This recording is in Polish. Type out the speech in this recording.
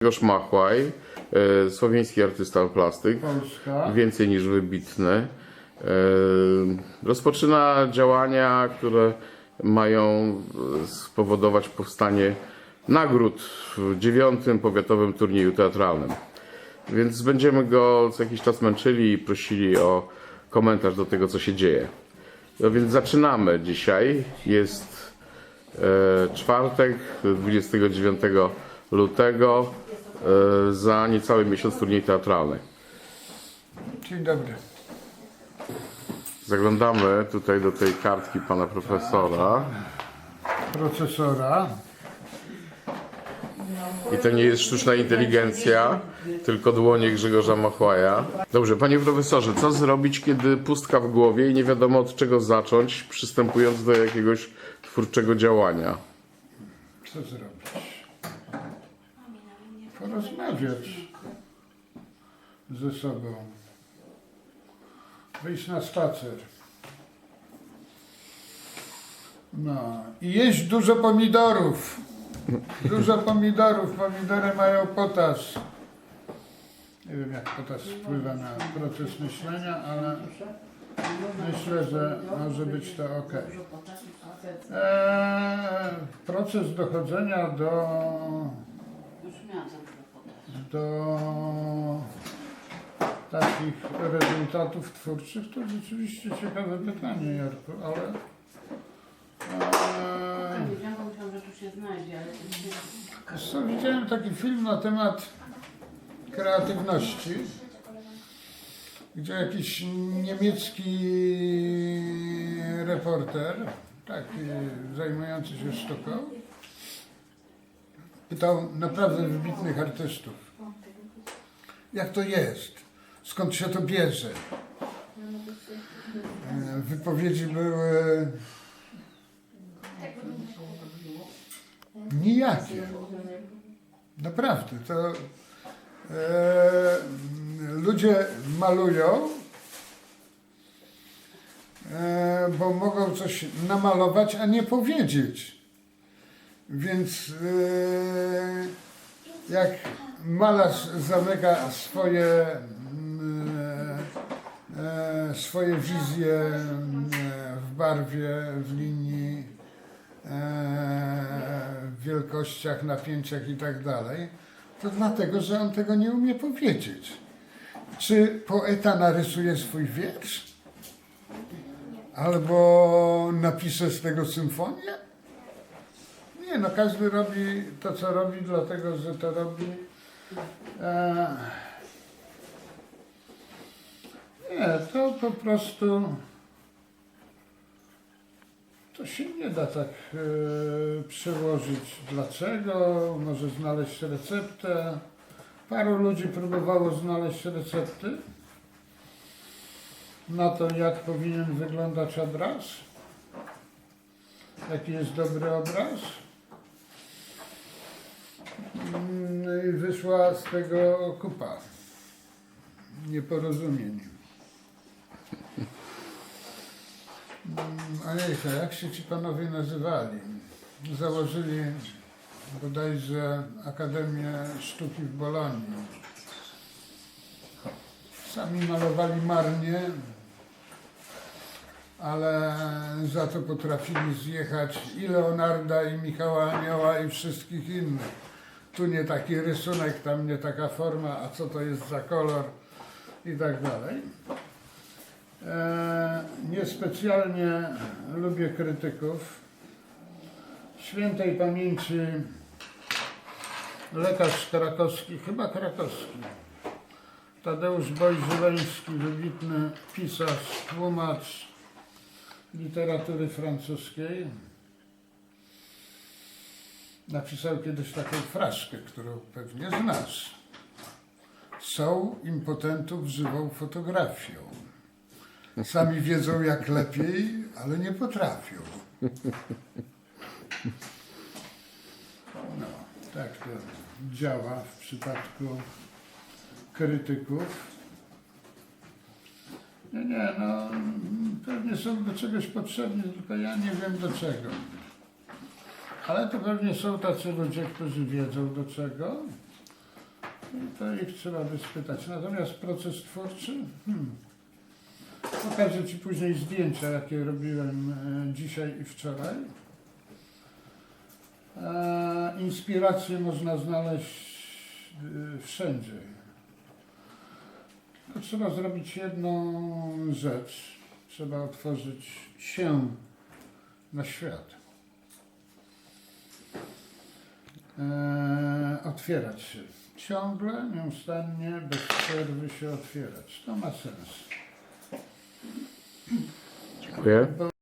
Grzegorz Machłaj, e, słowiański artysta plastyk, Polska. więcej niż wybitny. E, Rozpoczyna działania, które mają e, spowodować powstanie nagród w dziewiątym powiatowym turnieju teatralnym. Więc będziemy go co jakiś czas męczyli i prosili o komentarz do tego, co się dzieje. No więc zaczynamy dzisiaj. Jest e, czwartek, 29 lutego, za niecały miesiąc turniej teatralny. Dzień dobry. Zaglądamy tutaj do tej kartki pana profesora. Procesora. I to nie jest sztuczna inteligencja, tylko dłonie Grzegorza Machłaja. Dobrze, panie profesorze, co zrobić, kiedy pustka w głowie i nie wiadomo od czego zacząć, przystępując do jakiegoś twórczego działania? Co zrobić? Porozmawiać ze sobą. Wyjść na spacer. No i jeść dużo pomidorów. Dużo pomidorów. Pomidory mają potas. Nie wiem jak potas wpływa na proces myślenia, ale myślę, że może być to ok. Eee, proces dochodzenia do, Już miałam za dużo podaży. Do takich rezultatów twórczych, to rzeczywiście ciekawe pytanie, Jarku, ale nie myślałam, że tu się znajdzie, ale to się... wiesz co, widziałem taki film na temat kreatywności, gdzie jakiś niemiecki reporter, taki zajmujący się sztuką, pytał naprawdę wybitnych artystów, jak to jest, skąd się to bierze. E, Wypowiedzi były nijakie. Naprawdę, to e, ludzie malują, e, bo mogą coś namalować, a nie powiedzieć. Więc e, jak malarz zamyka swoje, mm, e, swoje wizje mm, w barwie, w linii, e, w wielkościach, napięciach i tak dalej, to dlatego, że on tego nie umie powiedzieć. Czy poeta narysuje swój wiersz? Albo napisze z tego symfonię? Nie, no każdy robi to, co robi, dlatego, że to robi. E, nie, to po prostu. To się nie da tak e, przełożyć. Dlaczego? Może znaleźć receptę. Paru ludzi próbowało znaleźć recepty na to, jak powinien wyglądać obraz. Jaki jest dobry obraz. No wyszła z tego kupa nieporozumień. Mm, Ojejka, jak się ci panowie nazywali? Założyli bodajże Akademię Sztuki w Bolonii. Sami malowali marnie, ale za to potrafili zjechać i Leonarda, i Michała Anioła, i wszystkich innych. Tu nie taki rysunek, tam nie taka forma, a co to jest za kolor i tak dalej. E, niespecjalnie lubię krytyków. Świętej pamięci lekarz krakowski, chyba krakowski, Tadeusz Bojżyleński, wybitny pisarz, tłumacz literatury francuskiej. Napisał kiedyś taką fraszkę, którą pewnie znasz. Są impotentów żywą fotografią. Sami wiedzą jak lepiej, ale nie potrafią. No, tak to działa w przypadku krytyków. Nie, nie, no pewnie są do czegoś potrzebni, tylko ja nie wiem do czego. Ale to pewnie są tacy ludzie, którzy wiedzą do czego I to ich trzeba by spytać. Natomiast proces twórczy, hmm. pokażę Ci później zdjęcia, jakie robiłem e, dzisiaj i wczoraj. E, inspiracje można znaleźć e, wszędzie. Tylko trzeba zrobić jedną rzecz. Trzeba otworzyć się na świat. E, otwierać się. Ciągle, nieustannie, bez przerwy się otwierać. To ma sens. Dziękuję. Bo